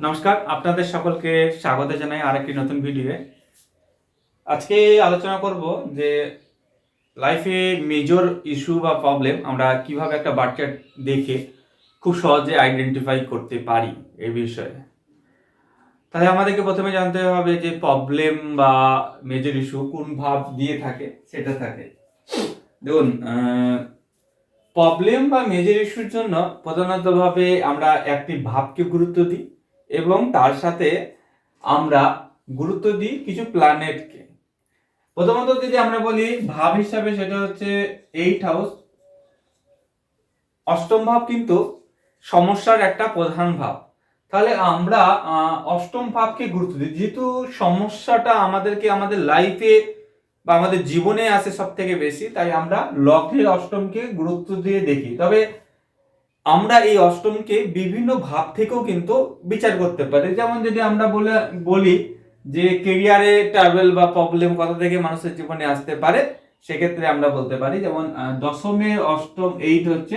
নমস্কার, আপনাদের সকলকে স্বাগত জানাই আরেকটি নতুন ভিডিওয়ে। আজকে আলোচনা করব যে লাইফে মেজর ইস্যু বা প্রবলেম আমরা কীভাবে একটা বাচ্চা দেখে খুব সহজে আইডেন্টিফাই করতে পারি এই বিষয়ে। তাহলে আমাদেরকে প্রথমে জানতে হবে যে প্রবলেম বা মেজর ইস্যু কোন ভাব দিয়ে থাকে, সেটা থাকে। দেখুন প্রবলেম বা মেজর ইস্যুর জন্য প্রধানতভাবে আমরা একটি ভাবকে গুরুত্ব দিই। এবং তার সাথে আমরা গুরুত্ব দিই কিছু প্ল্যানেটকে প্রথমত যদি আমরা বলি ভাব হিসাবে সেটা হচ্ছে এইট হাউস অষ্টম ভাব কিন্তু সমস্যার একটা প্রধান ভাব। তাহলে আমরা অষ্টম ভাবকে গুরুত্ব দিই। যেহেতু সমস্যাটা আমাদেরকে আমাদের লাইফে বা আমাদের জীবনে আসে সব থেকে বেশি, তাই আমরা লগ্নের অষ্টমকে গুরুত্ব দিয়ে দেখি। তবে আমরা এই অষ্টমকে বিভিন্ন ভাব থেকেও কিন্তু বিচার করতে পারি। যেমন যদি আমরা বলে, বলি যে কেরিয়ারে ট্রাভেল বা প্রবলেম কথা থেকে মানুষের জীবনে আসতে পারে, সেক্ষেত্রে আমরা বলতে পারি, যেমন দশমের অষ্টম এইট হচ্ছে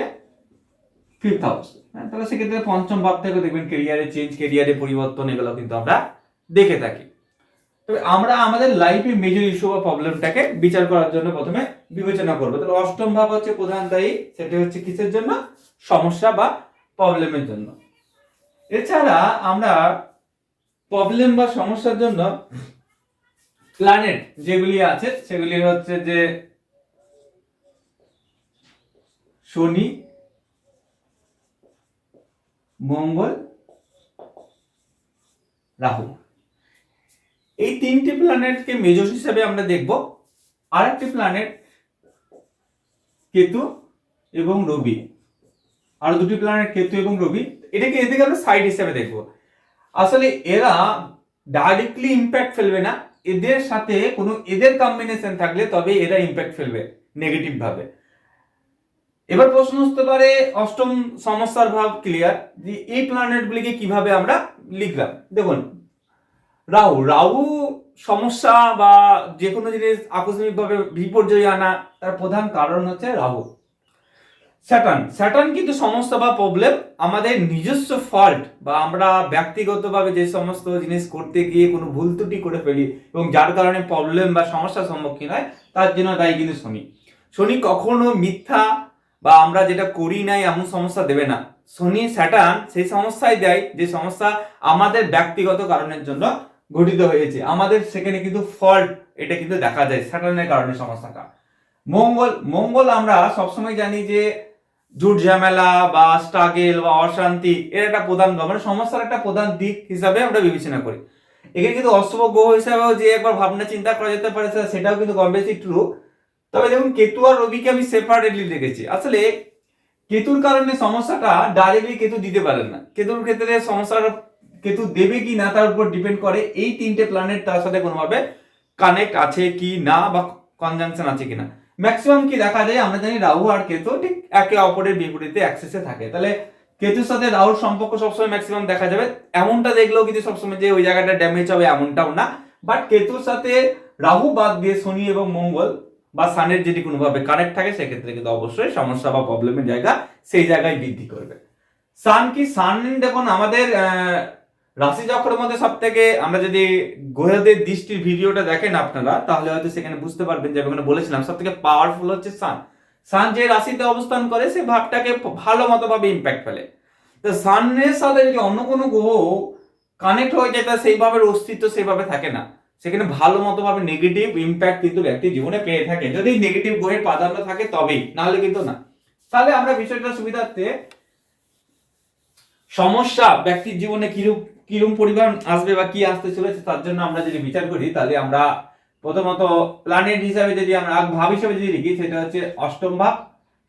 ফিফথ হাউস হ্যাঁ তাহলে সেক্ষেত্রে পঞ্চম ভাব থেকে দেখবেন কেরিয়ারে চেঞ্জ কেরিয়ারে পরিবর্তন এগুলো কিন্তু আমরা দেখে থাকি। তবে আমরা আমাদের লাইফে মেজর ইস্যু বা প্রবলেমটাকে বিচার করার জন্য প্রথমে বিবেচনা করব। তাহলে অষ্টম ভাব হচ্ছে প্রধান দায়ী, সেটা হচ্ছে কিসের জন্য? সমস্যা বা প্রবলেমের জন্য। এছাড়া আমরা প্রবলেম বা সমস্যার জন্য প্ল্যানেট যেগুলি আছে, সেগুলি হচ্ছে যে শনি, মঙ্গল, রাহু। এই তিনটি প্ল্যানেটকে মেজর হিসাবে আমরা দেখব। আরেকটি প্ল্যানেট কেতু এবং রবি। আর দুটি প্ল্যানেট কেতু এবং রবি। এটাকে এদিকে আমরা সাইড হিসেবে দেখব। আসলে এরা ডাইরেক্টলি ইম্প্যাক্ট ফেলবে না। এদের সাথে কোনো এদের কম্বিনেশন থাকলে তবে এরা ইম্প্যাক্ট ফেলবে নেগেটিভ ভাবে। এবার প্রশ্ন আসতে পারে, অষ্টম সমস্যার ভাব ক্লিয়ার যে এই প্ল্যানেটগুলিকে কীভাবে আমরা লিখলাম? দেখুন রাহু রাহু সমস্যা বা যে কোনো জিনিস আকস্মিকভাবে বিপর্যয় আনা তার প্রধান কারণ হচ্ছে রাহু। স্যাটার্ন স্যাটার্ন কিন্তু সমস্যা বা প্রবলেম আমাদের নিজস্ব ফল্ট বা আমরা ব্যক্তিগতভাবে যে সমস্ত জিনিস করতে গিয়ে কোনো ভুল ত্রুটি করে ফেলি এবং যার কারণে প্রবলেম বা সমস্যার সম্মুখীন হয়, তার জন্য দায়ী কিন্তু শনি। শনি কখনো মিথ্যা বা আমরা যেটা করি নাই এমন সমস্যা দেবে না। শনি স্যাটার্ন সেই সমস্যাই দেয় যে সমস্যা আমাদের ব্যক্তিগত কারণের জন্য গঠিত হয়েছে। আমাদের সেখানে কিন্তু ফল্ট এটা কিন্তু দেখা যায় স্যাটার্নের কারণে সমস্যাটা। মঙ্গল মঙ্গল আমরা সবসময় জানি যে জুট ঝামেলা বা স্ট্রাগেল বা অশান্তি, এর একটা প্রধান মানে সমস্যার একটা প্রধান দিক হিসাবে আমরা বিবেচনা করি। এখানে কিন্তু অশুভ গ্রহ হিসাবেও যে একবার ভাবনা চিন্তা করা যেতে পারে সেটাও কিন্তু কম বেশি ট্রু তবে দেখুন, কেতু আর রবিকে আমি সেপারেটলি রেখেছি আসলে, কেতুর কারণে সমস্যাটা ডাইরেক্টলি কেতু দিতে পারেন না। কেতুর ক্ষেত্রে সমস্যাটা কেতু দেবে কি না তার উপর ডিপেন্ড করে এই তিনটে প্ল্যানেট তার সাথে কোনোভাবে কানেক্ট আছে কি না বা কনজাংশন আছে কি না ম্যাক্সিমাম কি দেখা যায়, আমরা জানি রাহু আর কেতু ঠিক একে অপরের বিপরীতে অ্যাক্সেসে থাকে। তাহলে কেতুর সাথে রাহুর সম্পর্ক সবসময় ম্যাক্সিমাম দেখা যাবে। এমনটা দেখলেও কিন্তু সবসময় যে ওই জায়গাটা ড্যামেজ হবে এমনটাও না। বাট কেতুর সাথে রাহু বাদ দিয়ে শনি এবং মঙ্গল বা সানের যদি কোনোভাবে কানেক্ট থাকে, সেক্ষেত্রে কিন্তু অবশ্যই সমস্যা বা প্রবলেমের জায়গা সেই জায়গায় বৃদ্ধি করবে। সান কি? সান দেখুন, আমাদের রাশি চক্রের মধ্যে সব থেকে আমরা যদি গ্রহদের দৃষ্টির ভিডিওটা দেখেন আপনারা, তাহলে হয়তো সেখানে বুঝতে পারবেন যে আমি বলেছিলাম সব থেকে পাওয়ারফুল হচ্ছে সান সান যে রাশিতে অবস্থান করে, সে ভাবটাকে ভালো মতো ভাবে ইম্প্যাক্ট ফেলে। তো সানের সাথে যদি অন্য কোনো গ্রহ কানেক্ট হয়ে যায় তার সেইভাবে অস্তিত্ব সেইভাবে থাকে না। সেখানে ভালো মতো ভাবে নেগেটিভ ইম্প্যাক্ট কিন্তু ব্যক্তি জীবনে পেয়ে থাকে। যদি নেগেটিভ গ্রহের প্রাধান্য থাকে, তবেই, নাহলে কিন্তু না। তাহলে আমরা বিষয়টা সুবিধার্থে সমস্যা ব্যক্তির জীবনে কিরূপ কিরূপ পরিমাণ আসবে বা কি আসতে চলেছে তার জন্য আমরা যদি বিচার করি, তাহলে আমরা প্রথমত প্ল্যানেট হিসাবে যদি আমরা ভাব হিসাবে যদি লিখি, সেটা হচ্ছে অষ্টম ভাব,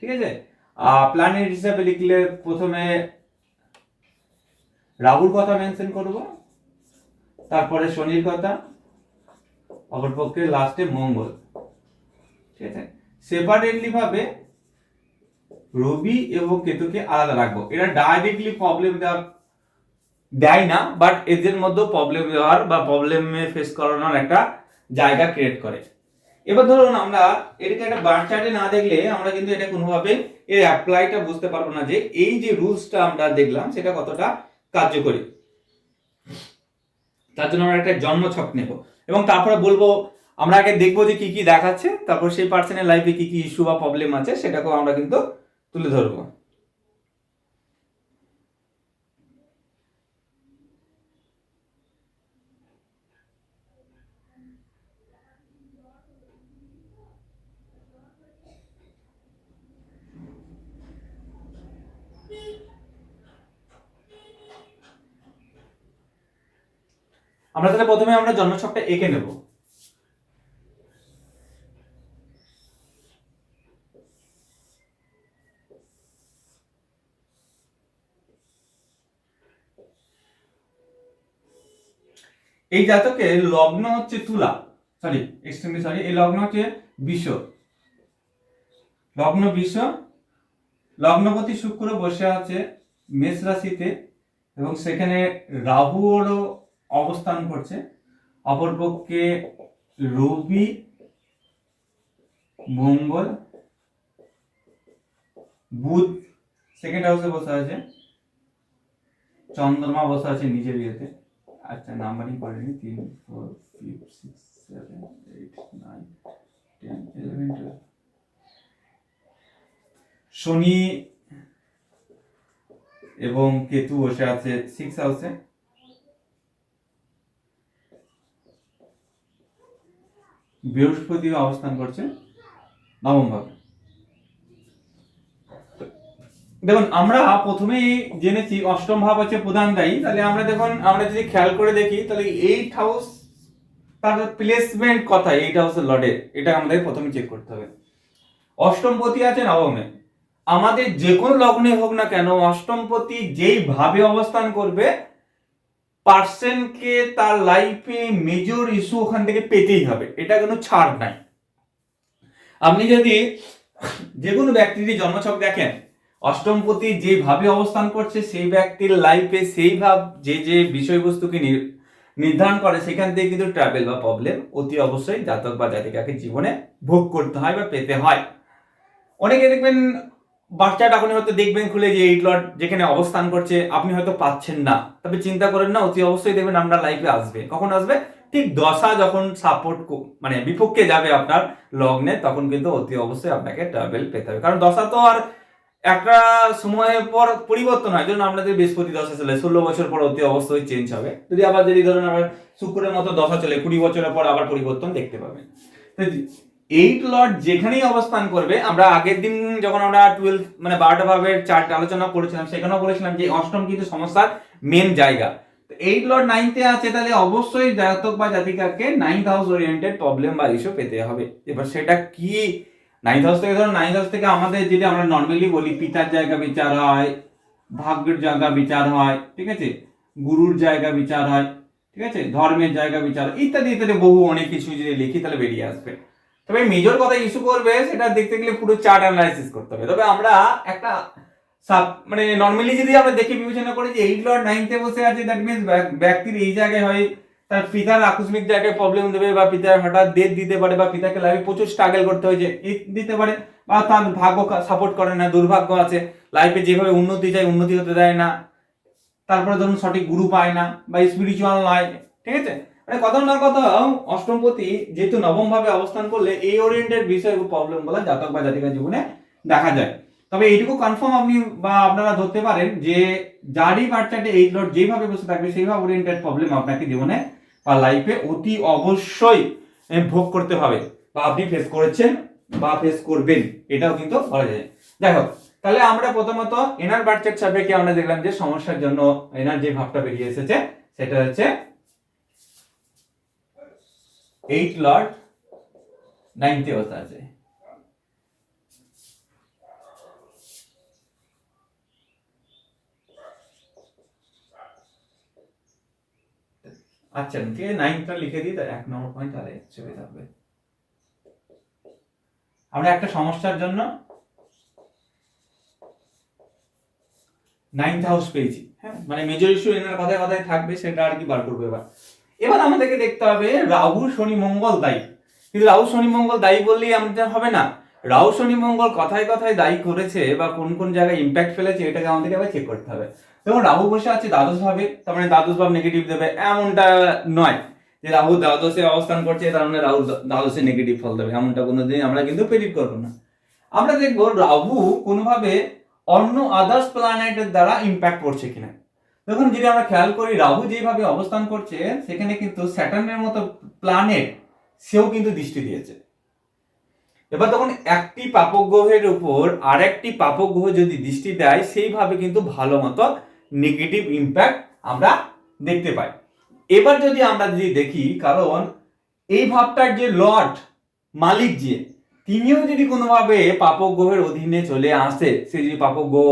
ঠিক আছে? আর প্ল্যানেট হিসাবে লিখলে প্রথমে রাহুর কথা মেনশন করব, তারপরে শনির কথা, অপরপক্ষে লাস্টে মঙ্গল, ঠিক আছে? সেপারেটলি ভাবে রবি এবং কেতুকে আলাদা রাখব। এটা ডাইরেক্টলি প্রবলেম দেওয়ার দেয় না বাট এদের মধ্যেও প্রবলেম দেওয়ার বা প্রবলেমে ফেস করানোর একটা জায়গা ক্রিয়েট করে। এবার ধরুন আমরা এটাকে একটা বার চার্টে না দেখলে আমরা কিন্তু এটা কোনোভাবে এর অ্যাপ্লাইটা বুঝতে পারব না যে এই যে রুলসটা আমরা দেখলাম সেটা কতটা কার্যকরী। তার জন্য আমরা একটা জন্ম ছক নেব এবং তারপরে বলব, আমরা আগে দেখব যে কি কি দেখাচ্ছে, তারপর সেই পার্সনের লাইফে কি কি ইস্যু বা প্রবলেম আছে, সেটাকেও আমরা কিন্তু তুলে ধরবো। আমরা তাহলে প্রথমে আমরা জন্মছকটা এঁকে নেব। এই জাতকে লগ্ন হচ্ছে তুলা। সরি এক্সট্রিমলি সরি এই লগ্ন হচ্ছে বিষ। লগ্ন বিষ, লগ্নপতি শুক্র বসে আছে মেষ রাশিতে এবং সেখানে রাহুরও অবস্থান করছে। অপরপক্ষে রবি, মঙ্গল, বুধ সেকেন্ড হাউসে বসে আছে। চন্দ্রমা বসে আছে নিজের ইয়েতে। আচ্ছা নাম্বারিং করেনি তিন four five six seven eight nine ten eleven twelve Shani এবং কেতু বসে আছে সিক্স হাউসে বৃহস্পতি অবস্থান করছে নবম ভাবে। দেখুন, আমরা প্রথমেই জেনেছি, অষ্টম ভাব হচ্ছে প্রধান দায়ী। তাহলে আমরা দেখুন, আমরা যদি খেয়াল করে দেখি, তাহলে এইট হাউস তার প্লেসমেন্ট কথা এইট হাউসের লর্ডের এটা আমাদের প্রথমে চেক করতে হবে। অষ্টমপতি আছে নবমে। আমাদের যে কোনো লগ্নে হোক না কেন অষ্টমপতি যেই ভাবে অবস্থান করবে পার্সনকে তার লাইফে মেজর ইস্যু ওখান থেকে পেতেই হবে। এটা কোনো ছাড় নাই। আপনি যদি যে কোনো ব্যক্তির জন্মছক দেখেন, অষ্টমপতি যেভাবে অবস্থান করছে, সেই ব্যক্তির লাইফে সেই ভাব, যে যে বিষয়বস্তুকে নির- নির্ধারণ করে, সেখান থেকে কিন্তু ট্রাভেল বা প্রবলেম অতি অবশ্যই জাতক বা জাতিকাকে জীবনে ভোগ করতে হয় বা পেতে হয়। অনেকে দেখবেন বাচ্চাটা আপনি হয়তো দেখবেন খুলে যে এইট লট যেখানে অবস্থান করছে, আপনি হয়তো পাচ্ছেন না। তবে চিন্তা করেন না, অতি অবশ্যই দেখবেন আপনার লাইফে আসবে। কখন আসবে? ঠিক দশা যখন সাপোর্ট মানে বিপক্ষে যাবে আপনার লগ্নে, তখন কিন্তু অতি অবশ্যই আপনাকে ট্রাভেল পেতে হবে। কারণ দশা তো আর একটা সময়ের পর পরিবর্তন হয়। যেমন আমাদের বৃহস্পতি দশা চলে, ষোলো বছর পর অতি অবশ্যই চেঞ্জ হবে। যদি আবার যদি ধরুন আবার শুক্রের মতো দশা চলে, কুড়ি বছরের পর আবার পরিবর্তন দেখতে পাবেন। এইট লর্ড যেখানেই অবস্থান করবে, আমরা আগের দিন যখন আমরা টুয়েলভ মানে বারোটা ভাবের চার্ট আলোচনা করেছিলাম, সেখানেও বলেছিলাম যে অষ্টম কিন্তু সমস্যার মেন জায়গা। এইট লর্ড নাইনতে আছে, তাহলে অবশ্যই জাতক বা জাতিকাকে নাইন্থ হাউস ওরিয়েন্টেড প্রবলেম বা ইস্যু পেতে হবে। এবার সেটা কি? নাইন্থ হাউস থেকে ধরো নাইন্থ হাউস থেকে আমাদের যদি আমরা নর্মালি বলি, পিতার জায়গা বিচার হয়, ভাগ্যের জায়গা বিচার হয়, ঠিক আছে? গুরুর জায়গা বিচার হয়, ঠিক আছে? ধর্মের জায়গা বিচার ইত্যাদি ইত্যাদি বহু অনেক কিছু যদি লিখি, তাহলে বেরিয়ে আসবে। তবে মেজর কথা ইস্যু করবে, সেটা দেখতে গেলে পুরো চার্ট অ্যানালাইসিস করতে হবে। তবে আমরা একটা সাব মানে নর্মালি যদি আমরা দেখে, বিবেচনা করি যে এইট লর্ড নাইনতে বসে আছে দ্যাট মিনস ব্যক্তির এই জায়গায় হয়, তার পিতার আকস্মিক জায়গায় প্রবলেম দেবে বা পিতার হঠাৎ ডেথ দিতে পারে বা পিতাকে লাইফে প্রচুর স্ট্রাগল করতে হয়েছে এই দিতে পারে বা তার ভাগ্য সাপোর্ট করে না, দুর্ভাগ্য আছে লাইফে যেভাবে উন্নতি চাই উন্নতি হতে দেয় না, তারপরে ধরুন সঠিক গুরু পায় না বা স্পিরিচুয়াল নয় ঠিক আছে? মানে কথা না কথা অষ্টমপতি যেহেতু নবম ভাবে অবস্থান করলে এই ওরিয়েন্টেড বিষয় প্রবলেমগুলো জাতক বা জাতিকার জীবনে দেখা যায়। তবে এইটুকু কনফার্ম আপনি বা আপনারা ধরতে পারেন যে যারই বাচ্চাটি এই লট যেভাবে বসে থাকবে, সেইভাবে ওরিয়েন্টেড প্রবলেম আপনাকে জীবনে বা লাইফে অতি অবশ্যই ভোগ করতে হবে। বা আপনি ফেস করেছেন বা ফেস করবেন, এটাও কিন্তু বলা যায়। যাই হোক, তাহলে আমরা প্রথমত এনার বাচ্চার সাপেক্ষে আমরা দেখলাম যে সমস্যার জন্য এনার যে ভাবটা বেরিয়ে এসেছে, সেটা হচ্ছে এইট লর্ড নাইনতে বসে আছে। আচ্ছা ঠিক আছে নাইনটা লিখে দিই তার এক নম্বর পয়েন্ট তাহলে সুবিধা হবে আমরা একটা সমস্যার জন্য নাইন্থ হাউস পেয়েছি। হ্যাঁ মানে মেজর ইস্যু এনার কথায় কথায় থাকবে, সেটা আর কি বার করব এবার। এবার আমাদেরকে দেখতে হবে রাহু, শনি, মঙ্গল দায়ী। কিন্তু রাহু, শনি, মঙ্গল দায়ী বললেই আমাদের হবে না। রাহু, শনি, মঙ্গল কথায় কথায় দায়ী করেছে বা কোন কোন জায়গায় ইম্প্যাক্ট ফেলেছে এটাকে আমাদেরকে আবার চেক করতে হবে। দেখুন, রাহু বসে আছে দ্বাদশ ভাবে, তার মানে দ্বাদশ ভাব নেগেটিভ দেবে এমনটা নয় যে রাহু দ্বাদশে অবস্থান করছে, তার মানে রাহু দ্বাদশে নেগেটিভ ফল দেবে। এমনটা কোনোদিন আমরা কিন্তু প্রেডিক্ট করব না। আমরা দেখব রাহু কোনোভাবে অন্য আদার্স প্ল্যানেটের দ্বারা ইম্প্যাক্ট করছে কিনা। দেখুন, যদি আমরা খেয়াল করি, রাহু যেভাবে অবস্থান করছে, সেখানে কিন্তু স্যাটার্নের মতো প্ল্যানেট সেও কিন্তু দৃষ্টি দিয়েছে। এবার তখন একটি পাপক গ্রহের উপর আরেকটি পাপক গ্রহ যদি দৃষ্টি দেয়, সেইভাবে কিন্তু ভালো মতো নেগেটিভ ইম্প্যাক্ট আমরা দেখতে পাই। এবার যদি আমরা যদি দেখি, কারণ এই ভাবটার যে লর্ড মালিক যে, তিনিও যদি কোনোভাবে পাপক গ্রহের অধীনে চলে আসে, সে যদি পাপক গ্রহ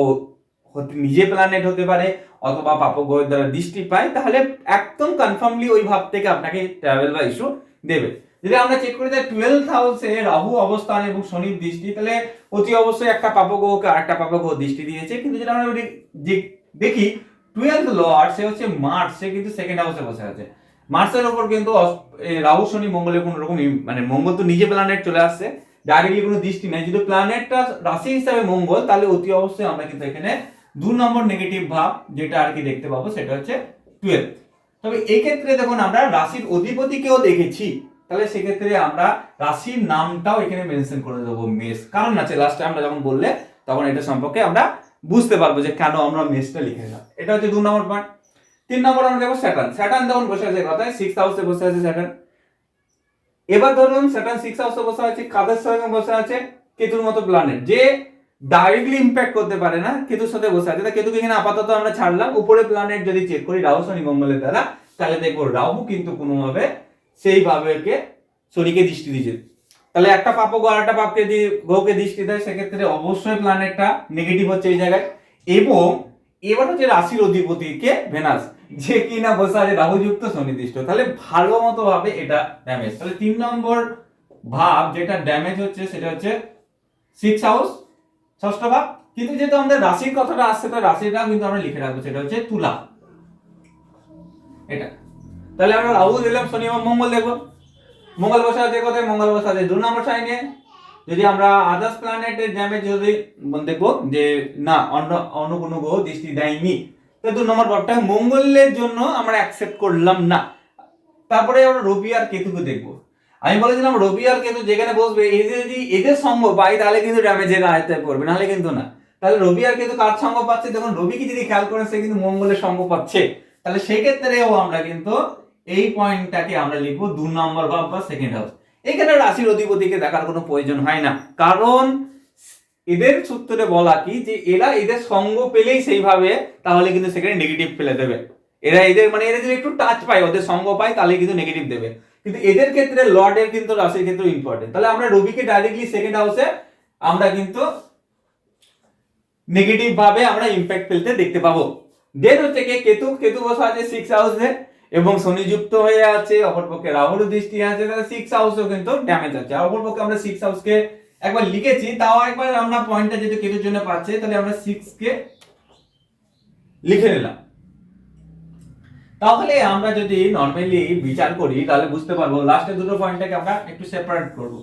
নিজে প্ল্যানেট হতে পারে অথবা পাপক গ্রহের দ্বারা দৃষ্টি পায়, তাহলে একদম কনফার্মলি ওই ভাব থেকে আপনাকে ট্রাভেল বা ইস্যু দেবে। যদি আমরা চেক করি যে টুয়েলভ হাউসে রাহু অবস্থান এবং শনির দৃষ্টি, তাহলে অতি অবশ্যই একটা পাপক গ্রহকে আরেকটা পাপক গ্রহ দৃষ্টি দিয়েছে। কিন্তু যেটা আমরা দেখি টুয়েলভ লর্ড সে হচ্ছে মার্চ সে কিন্তু সেকেন্ড হাউসে বসে আছে। মার্চের ওপর কিন্তু রাহু, শনি মঙ্গলের কোনো রকম মানে মঙ্গল তো নিজে প্ল্যানেট চলে আসছে। ডাইরেক্টলি কোনো দৃষ্টি নেই। যদি প্ল্যানেটটা রাশি হিসাবে মঙ্গল, তাহলে অতি অবশ্যই আমরা কিন্তু এখানে দু নম্বর নেগেটিভ ভাব যেটা আর কি দেখতে পাবো, সেটা হচ্ছে টুয়েলভ তবে এই ক্ষেত্রে দেখুন, আমরা রাশির অধিপতিকেও দেখেছি। তাহলে সেক্ষেত্রে আমরা রাশির নামটাও এখানে মেনশন করে দেবো মেষ। কারণ আছে লাস্টে আমরা যখন বললে, তখন এটা সম্পর্কে আমরা বুঝতে পারব যে কেন আমরা মেষটা লিখে দিলাম এটা হচ্ছে দু নম্বর পয়েন্ট তিন নম্বর আমরা দেখব স্যাটার্ন স্যাটার্ন যখন বসে আছে কথায় সিক্স হাউসে বসে আছে স্যাটার্ন এবার ধরুন স্যাটার্ন সিক্স হাউসে বসে আছে, কাদের সঙ্গে বসে আছে? কেতুর মতো প্ল্যানেট যে ডাইরেক্টলি ইম্প্যাক্ট করতে পারে না কেতুর সাথে বসে আছে। কেতুকে এখানে আপাতত আমরা ছাড়লাম। উপরে প্ল্যানেট যদি চেক করি, রাহু, শনি, মঙ্গলের দ্বারা, তাহলে দেখব রাহু কিন্তু কোনোভাবে সেইভাবে শনিকে দৃষ্টি দিচ্ছে তাহলে একটা পাপক আর একটা পাপকে যদি গ্রহকে দৃষ্টি দেয়, সেক্ষেত্রে অবশ্যই প্ল্যানেটটা নেগেটিভ হচ্ছে এই জায়গায়। এবং এবার হচ্ছে রাশির অধিপতিকে ভেনাস, যে কিনা বসে আছে রাহুযুক্ত শনিদৃষ্ট। তাহলে ভালো মতো ভাবে এটা ড্যামেজ তাহলে তিন নম্বর ভাব যেটা ড্যামেজ হচ্ছে, সেটা হচ্ছে সিক্স হাউস ষষ্ঠ ভাব, কিন্তু যেহেতু আমাদের রাশির কথাটা আসছে, তো রাশিটা কিন্তু আমরা লিখে রাখব, সেটা হচ্ছে তুলা। এটা। তাহলে আমরা রাহু দিলাম, শনি এবং মঙ্গল দেখব। মঙ্গল বসে আছে কোথায়? মঙ্গল বসে আছে দু নম্বর সাইনে যদি আমরা আদার্স প্ল্যানেটের ড্যামেজ যদি দেখব যে, না, অন্য অন্য কোনো গ্রহ দৃষ্টি দেয়নি, তো দু নম্বর ভাবটা মঙ্গলের জন্য আমরা অ্যাকসেপ্ট করলাম না। তারপরে আমরা রবি আর কেতুকে দেখব। আমি বলেছিলাম, রবি আর কেতু যেখানে বসবে এই যদি এদের সঙ্গ পাই, তাহলে কিন্তু ড্যামেজের আয়তায় পড়বে নাহলে কিন্তু না। তাহলে রবি আর কেতু কার সঙ্গ পাচ্ছে? দেখুন, রবিকে যদি খেয়াল করেন, সে কিন্তু মঙ্গলের সঙ্গ পাচ্ছে। তাহলে সেক্ষেত্রেও আমরা কিন্তু এই পয়েন্টটাকে আমরা লিখব দু নম্বর বা সেকেন্ড হাউস এখানে রাশির অধিপতিকে দেখার কোনো প্রয়োজন হয় না। কারণ এদের সূত্রে বলা কি, যে এরা এদের সঙ্গ পেলেই সেইভাবে তাহলে কিন্তু সেখানে নেগেটিভ ফেলে দেবে। এরা এদের মানে এরা যদি একটু টাচ পায়, ওদের সঙ্গ পায়, তাহলে কিন্তু নেগেটিভ দেবে। কিন্তু এদের ক্ষেত্রে লর্ডের কিন্তু রাশির ক্ষেত্রে ইম্পর্টেন্ট তাহলে আমরা রবিকে ডাইরেক্টলি সেকেন্ড হাউসে আমরা কিন্তু নেগেটিভ ভাবে আমরা ইম্প্যাক্ট ফেলতে দেখতে পাবো। দেন হচ্ছে কি কেতু কেতু বসা আছে সিক্স হাউসে এবং শনি যুক্ত হয়ে আছে, অপরপক্ষে রাহুর দৃষ্টি আছে, তাহলে সিক্স হাউসেও কিন্তু ড্যামেজ আছে। আর অপরপক্ষে আমরা সিক্স হাউসকে একবার লিখেছি, তাও একবার আমরা পয়েন্টটা যেহেতু কেতুর জন্য পাচ্ছে, তাহলে আমরা সিক্স কে লিখে নিলাম। তাহলে আমরা যদি নর্মালি বিচার করি, তাহলে বুঝতে পারব লাস্টের দুটো পয়েন্টটাকে আমরা একটু সেপারেট করব।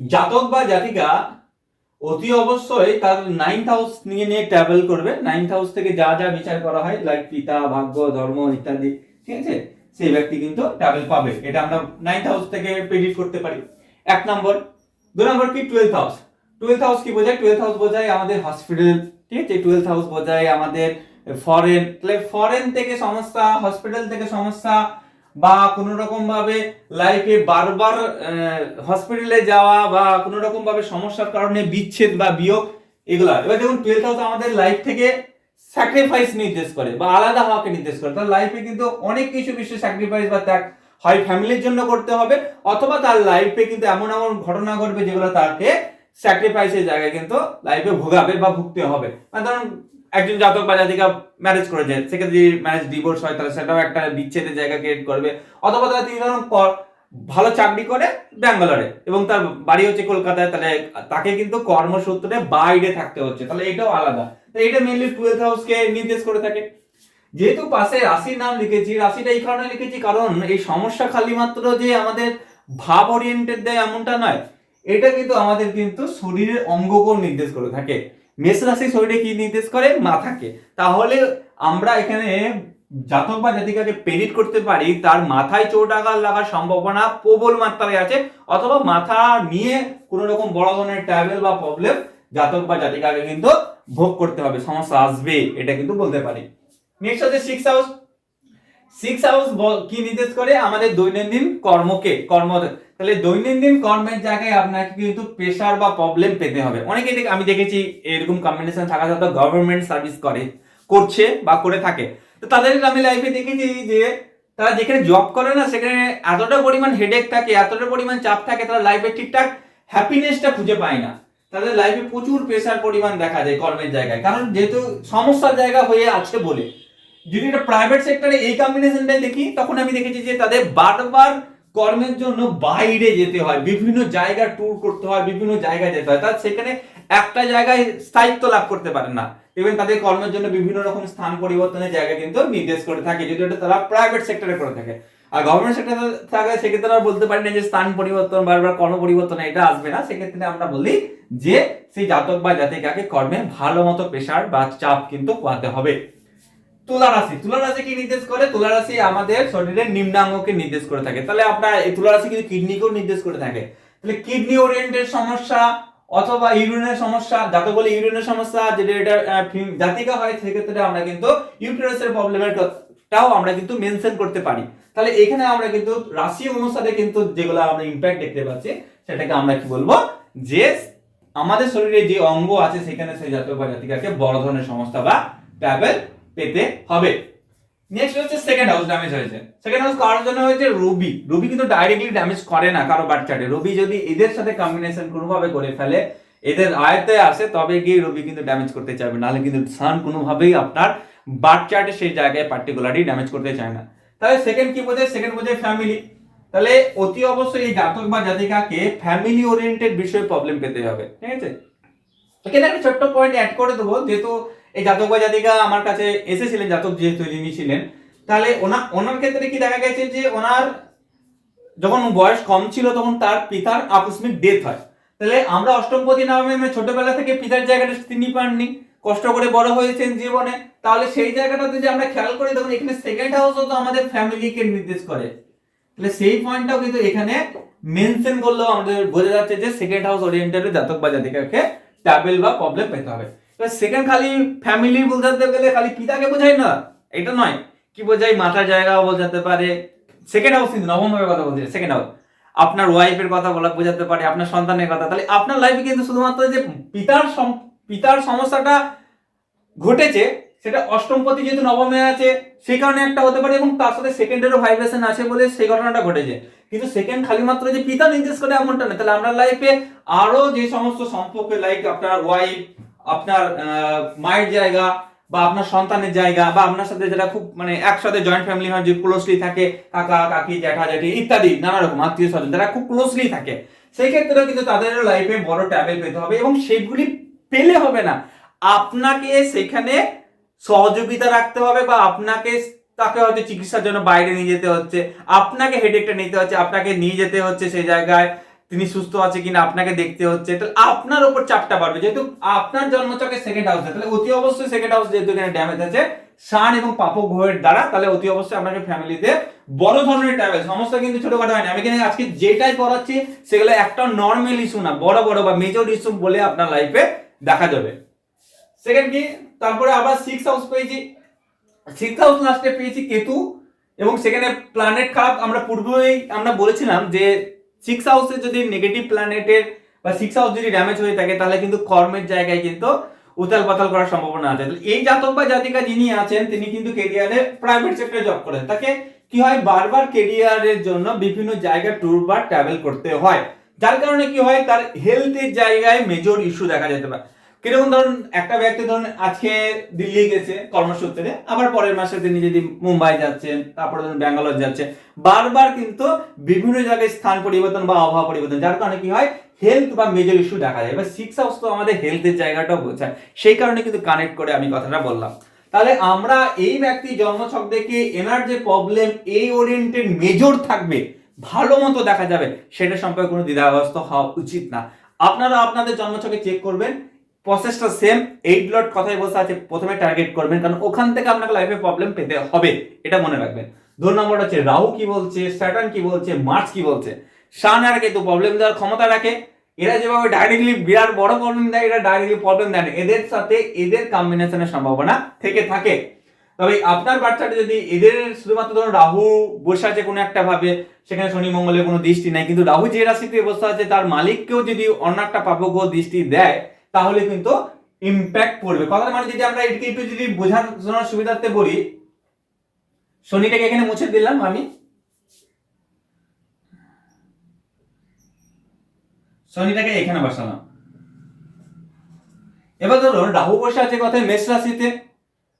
জাতক বা জাতিকা অতি অবশ্যই তার নাইন্থ হাউস নিয়ে নিয়ে ট্রাভেল করবে। নাইন্থ হাউস থেকে যা যা বিচার করা হয় লাইক পিতা, ভাগ্য, ধর্ম ইত্যাদি, ঠিক আছে? সেই ব্যক্তি কিন্তু ট্রাভেল পাবে। এটা আমরা নাইন্থ হাউস থেকে প্রেডিক্ট করতে পারি। এক নম্বর দু নম্বর কি? টুয়েলথ হাউস টুয়েলথ হাউস কি বোঝায়? টুয়েলথ হাউস বোঝায় আমাদের হসপিটাল ঠিক আছে? টুয়েলভ হাউস বোঝায় আমাদের ফরেন তাহলে ফরেন থেকে সমস্যা হসপিটাল থেকে সমস্যা বা কোনো রকম ভাবে লাইফে বারবার হসপিটালে যাওয়া বা কোনো রকম ভাবে সমস্যার কারণে বিচ্ছেদ বা বিয়োগ, এগুলা। এবার দেখুন টুয়েলভ হাউস আমাদের লাইফ থেকে স্যাক্রিফাইস নির্দেশ করে বা আলাদা হওয়াকে নির্দেশ করে। তার লাইফে কিন্তু অনেক কিছু কিছু স্যাক্রিফাইস বা ত্যাগ হয় ফ্যামিলির জন্য করতে হবে, অথবা তার লাইফে কিন্তু এমন এমন ঘটনা ঘটবে যেগুলো তাকে স্যাক্রিফাইসের জায়গায় কিন্তু লাইফে ভোগাবে বা ভুগতে হবে। মানে ধরুন, একজন জাতক বা জাতিকা ম্যারেজ করেছে সেক্ষেত্রে যদি ম্যারেজ ডিভোর্স হয়, তাহলে সেটাও একটা বিচ্ছেদের জায়গা ক্রিয়েট করবে। অথবা তারা তিনি ধরুন ভালো চাকরি করে ব্যাঙ্গালোরে এবং তার বাড়ি হচ্ছে কলকাতায়, তাহলে তাকে কিন্তু কর্মসূত্রে বাইরে থাকতে হচ্ছে, তাহলে এটাও আলাদা। তাই এটা মেনলি টুয়েলথ হাউসকে নির্দেশ করে থাকে। যেহেতু পাশে রাশির নাম লিখেছি, রাশিটা এই কারণে লিখেছি কারণ এই সমস্যা খালি মাত্র যে আমাদের ভাব ওরিয়েন্টেড দেয় এমনটা নয়। এটা কিন্তু আমাদের কিন্তু শরীরের অঙ্গকেও নির্দেশ করে থাকে। মেষ রাশি শরীরে কি নির্দেশ করে? মাথাকে। তাহলে আমরা এখানে জাতক বা জাতিকাকে প্রেরিত করতে পারি, তার মাথায় চোট আঘাত লাগার সম্ভাবনা প্রবল মাত্রায় আছে, অথবা মাথা নিয়ে কোনো রকম বড় ধরনের ট্রাভেল বা প্রবলেম জাতক বা জাতিকাকে কিন্তু ভোগ করতে হবে, সমস্যা আসবে, এটা কিন্তু বলতে পারি। নেক্সট হচ্ছে সিক্স হাউস সিক্স হাউস কি নির্দেশ করে? আমাদের দৈনন্দিন কর্মকে, কর্ম তাহলে দৈনন্দিন কর্মের জায়গায় আপনাকে কিন্তু প্রেশার বা প্রবলেম পেতে হবে। অনেকে আমি দেখেছি এরকম কম্বিনেশন থাকা সত্ত্বেও গভর্নমেন্ট সার্ভিস করে, করছে বা করে থাকে। তো তাদের আমি লাইফে দেখেছি যে, তারা যেখানে জব করে না, সেখানে এতটা পরিমাণ হেডেক থাকে, এতটা পরিমাণ চাপ থাকে, তারা লাইফে ঠিকঠাক হ্যাপিনেসটা খুঁজে পায় না। তাদের লাইফে প্রচুর প্রেশার পরিমাণ দেখা যায় কর্মের জায়গায়। কারণ যেহেতু সমস্যার জায়গা হয়ে আছে বলে, যদি এটা প্রাইভেট সেক্টরে এই কম্বিনেশনটাই দেখি, তখন আমি দেখেছি যে তাদের বারবার কর্মের জন্য বাইরে যেতে হয়, বিভিন্ন জায়গা ট্যুর করতে হয়, বিভিন্ন জায়গায় যেতে হয়। তার সেখানে একটা জায়গায় স্থায়িত্ব লাভ করতে পারে না। এবং তাদের কর্মের জন্য বিভিন্ন রকম স্থান পরিবর্তনের জায়গা কিন্তু নির্দেশ করে থাকে, যদি এটা তারা প্রাইভেট সেক্টরে করে থাকে। আর গভর্নমেন্ট সেক্টরে থাকে সেক্ষেত্রে আমরা বলতে পারি না যে স্থান পরিবর্তন বারবার কর্ম পরিবর্তন এটা আসবে না। সেক্ষেত্রে আমরা বলি যে সেই জাতক বা জাতিকাকে কর্মে ভালো মতো প্রেশার বা চাপ কিন্তু পাতে হবে। তুলা রাশি তুলা রাশি কি নির্দেশ করে তুলা রাশি আমাদের শরীরের নিম্নাঙ্গকে নির্দেশ করে থাকে। তাহলে আপনার এই তুলা রাশি কিন্তু কিডনিকেও নির্দেশ করে থাকে, তাহলে কিডনি ওরিয়েন্টেড সমস্যা অথবা ইউরিনের সমস্যা যাতে বলে ইউরিনের সমস্যা, যেটা এটা জাতিকা হয়, সেক্ষেত্রে আমরা কিন্তু ইউটেরাসের প্রবলেমের টাও আমরা কিন্তু মেনশন করতে পারি। তাহলে এখানে আমরা কিন্তু রাশি অনুসারে কিন্তু যেগুলো আমরা ইম্প্যাক্ট দেখতে পাচ্ছি, সেটাকে আমরা কি বলব? যে আমাদের শরীরে যে অঙ্গ আছে, সেখানে সেই জাতক বা জাতিকাকে বড় ধরনের সমস্যা বা পেতে হবে। নেক্সট হচ্ছে সেকেন্ড হাউস ড্যামেজ হয়েছে। সেকেন্ড হাউস কারোর জন্য হয়েছে রবি রবি কিন্তু ডাইরেক্টলি ড্যামেজ করে না কারও বাচ্চাটে রবি যদি এদের সাথে কম্বিনেশন কোনোভাবে করে ফেলে, এদের আয়তে আসে, তবে গিয়ে রবি কিন্তু ড্যামেজ করতে চাইবে। নাহলে কিন্তু সান কোনোভাবেই আপনার বার্থ চার্টে সেই জায়গায় পার্টিকুলারলি ড্যামেজ করতে চায় না। তাহলে সেকেন্ড কি বোঝায়? সেকেন্ড বোঝায় ফ্যামিলি তাহলে অতি অবশ্যই এই জাতক বা জাতিকাকে ফ্যামিলি ওরিয়েন্টেড বিষয়ে প্রবলেম পেতে হবে। ঠিক আছে? এখানে একটা ছোট্ট পয়েন্ট অ্যাড করে দেবো। যেহেতু এই জাতক বা জাতিকা আমার কাছে এসেছিলেন, জাতক যেহেতু যিনি ছিলেন, তাহলে ওনা, ওনার ক্ষেত্রে কি দেখা গেছে যে ওনার যখন বয়স কম ছিল, তখন তার পিতার আকস্মিক ডেথ হয়। তাহলে আমরা অষ্টমপতি নামে ছোটবেলা থেকে পিতার জায়গাটা তিনি পাননি, কষ্ট করে বড় হয়েছেন জীবনে, তাহলে সেই জায়গাটা যদি আমরা খেয়াল করি, তখন এখানে সেকেন্ড হাউসও তো আমাদের ফ্যামিলিকে নির্দেশ করে। তাহলে সেই পয়েন্টটাও কিন্তু এখানে মেনশন করলেও আমাদের বোঝা যাচ্ছে যে সেকেন্ড হাউস ওরিয়েন্টেড জাতক বা জাতিকাকে ট্রাভেল বা প্রবলেম পেতে হবে। সেকেন্ড খালি ফ্যামিলি বোঝাতে গেলে খালি পিতাকে বোঝায় না, এটা নয়। কি বোঝায় মাথার জায়গাও বোঝাতে পারে। সেকেন্ড হাউস কিন্তু নবম ভাবে কথা বলছি সেকেন্ড হাউস আপনার ওয়াইফের কথা বলা বোঝাতে পারে, আপনার সন্তানের কথা। তাহলে আপনার লাইফে কিন্তু শুধুমাত্র যে পিতার পিতার সমস্যাটা ঘটেছে, সেটা অষ্টমপতি যেহেতু নবমে আছে, সেই কারণে একটা হতে পারে এবং তার সাথে সেকেন্ডেরও ভাইব্রেশন আছে বলে সেই ঘটনাটা ঘটেছে। কিন্তু সেকেন্ড খালি মাত্র যে পিতা নির্দেশ করে এমনটা না তাহলে আমরা লাইফে আরও যে সমস্ত সম্পর্কে লাইক আপনার ওয়াইফ আপনার মায়ের জায়গা বা আপনার সন্তানের জায়গা বা আপনার সাথে যেটা খুব মানে একসাথে জয়েন্ট ফ্যামিলি হয়, যে ক্লোজলি থাকে, কাকা, কাকি, জ্যাঠা, জ্যাঠি ইত্যাদি, নানা রকম আত্মীয় স্বজন, যারা খুব ক্লোজলি থাকে, সেই ক্ষেত্রে কিন্তু তাদের লাইফে বড় ট্যাবেল পেতে হবে এবং সেগুলি পেলে হবে না। আপনাকে সেখানে সহযোগিতা রাখতে হবে বা আপনাকে তাকে হয়তো চিকিৎসার জন্য বাইরে নিয়ে যেতে হচ্ছে, আপনাকে হেডেকটা নিতে হচ্ছে, আপনাকে নিয়ে যেতে হচ্ছে সেই জায়গায়। তিনি সুস্থ আছে কিনা আপনাকে দেখতে হচ্ছে তাহলে আপনার উপর চাপটা বাড়বে। যেহেতু আপনার জন্মচকে সেকেন্ড হাউস তাহলে অতি অবশ্যই সেকেন্ড হাউস যেহেতু এখানে ড্যামেজ আছে সান এবং পাপক গ্রহের দ্বারা, তাহলে অতি অবশ্যই আপনাকে ফ্যামিলিতে বড় ধরনের ট্রাভেল সমস্যা কিন্তু ছোটখাটো হয় না আমি কিন্তু আজকে যেটাই করাচ্ছি সেগুলো একটা নর্মাল ইস্যু না, বড় বড় বা মেজর ইস্যু বলে আপনার লাইফে দেখা যাবে। সেকেন্ড কি? তারপরে আবার সিক্স হাউস পেয়েছি। সিক্স হাউস লাস্টে পেয়েছি কেতু, এবং সেখানে প্ল্যানেট খারাপ, আমরা পূর্বেই আমরা বলেছিলাম যে সিক্স হাউসে যদি নেগেটিভ প্ল্যানেটের বা সিক্স হাউস যদি ড্যামেজ হয়ে থাকে, তাহলে কিন্তু কর্মের জায়গায় কিন্তু উতাল পাতাল করার সম্ভাবনা আছে। এই জাতক বা জাতিকা যিনি আছেন, তিনি কিন্তু কেরিয়ারে প্রাইভেট সেক্টরে জব করেন। তাকে কি হয়? বারবার কেরিয়ারের জন্য বিভিন্ন জায়গায় ট্যুর বা ট্রাভেল করতে হয়। যার কারণে কি হয়? তার হেলথের জায়গায় মেজর ইস্যু দেখা যেতে পারে। কীরকম ধরুন, একটা ব্যক্তি ধরুন, আজকে দিল্লি গেছে কর্মসূত্রে, আবার পরের মাসে তিনি যদি মুম্বাই যাচ্ছেন, তারপরে ধরুন ব্যাঙ্গালোর যাচ্ছে, বারবার কিন্তু বিভিন্ন জায়গায় স্থান পরিবর্তন বা আবহাওয়া পরিবর্তন, যার কারণে কি হয় হেলথ বা মেজর ইস্যু দেখা যায়। এবার সিক্স হাউস তো আমাদের হেলথের জায়গাটাও বোঝায়। সেই কারণে কিন্তু কানেক্ট করে আমি কথাটা বললাম। তাহলে আমরা এই ব্যক্তি জন্মছক দেখে এনার যে প্রবলেম এই ওরিয়েন্টেড মেজর থাকবে, ভালো মতো দেখা যাবে, সেটা সম্পর্কে কোনো দ্বিধাগ্রস্ত হওয়া উচিত না। আপনারা আপনাদের জন্মছকে চেক করবেন প্রসেসটা সেম এইট লট কথাই বসে আছে প্রথমে টার্গেট করবেন, কারণ ওখান থেকে আপনাকে লাইফে প্রবলেম পেতে হবে, এটা মনে রাখবেন। দু নম্বর হচ্ছে রাহু কি বলছে স্যাটার্ন কি বলছে মার্চ কি বলছে। সান আর কিন্তু প্রবলেম দেওয়ার ক্ষমতা রাখে। এরা যেভাবে ডাইরেক্টলি বিরাট বড় প্রবলেম দেয়, এরা ডাইরেক্টলি প্রবলেম দেয় না। এদের সাথে এদের কম্বিনেশনের সম্ভাবনা থেকে থাকে। তবে আপনার বাচ্চাটা যদি এদের, শুধুমাত্র ধরুন রাহু বসে আছে কোনো একটা ভাবে, সেখানে শনি মঙ্গলের কোনো দৃষ্টি নাই, কিন্তু রাহু যে রাশিতে বসে আছে, তার মালিককেও যদি অন্য একটা পাপগ্য দৃষ্টি দেয় তাহলে কিন্তু ইম্প্যাক্ট পড়বে। কথা মানে যদি আমরা এটাকে একটু যদি বোঝার জন্য সুবিধার্থে বলি শনিটাকে এখানে মুছে দিলাম আমি। শনিটাকে এখানে বসালাম। এবার ধরুন রাহু বসে আছে কথায়? মেষ রাশিতে।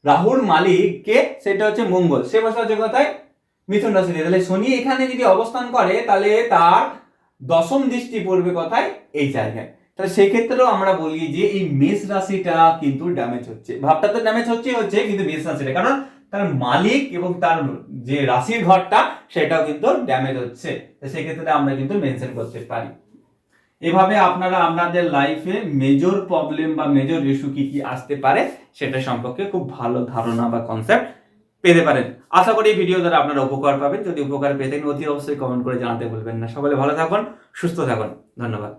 রাহুর মালিক কে সেটা হচ্ছে মঙ্গল। সে বসে আছে কথায়? মিথুন রাশিতে। তাহলে শনি এখানে যদি অবস্থান করে, তাহলে তার দশম দৃষ্টি পড়বে কথায়? এই জায়গায়। তাহলে সেক্ষেত্রেও আমরা বলি যে এই মেষ রাশিটা কিন্তু ড্যামেজ হচ্ছে। ভাবটা তো ড্যামেজ হচ্ছে হচ্ছে, কিন্তু মেষ রাশিটা। কারণ তার মালিক এবং তার যে রাশির ঘরটা, সেটাও কিন্তু ড্যামেজ হচ্ছে। সেক্ষেত্রে আমরা কিন্তু মেনশন করতে পারি। এভাবে আপনারা আপনাদের লাইফে মেজর প্রবলেম বা মেজর ইস্যু কি কি আসতে পারে, সেটা সম্পর্কে খুব ভালো ধারণা বা কনসেপ্ট পেতে পারেন। আশা করি ভিডিও দ্বারা আপনারা উপকার পাবেন। যদি উপকার পেতেন, অতি অবশ্যই কমেন্ট করে জানাতে ভুলবেন না। সকলে ভালো থাকুন, সুস্থ থাকুন। ধন্যবাদ।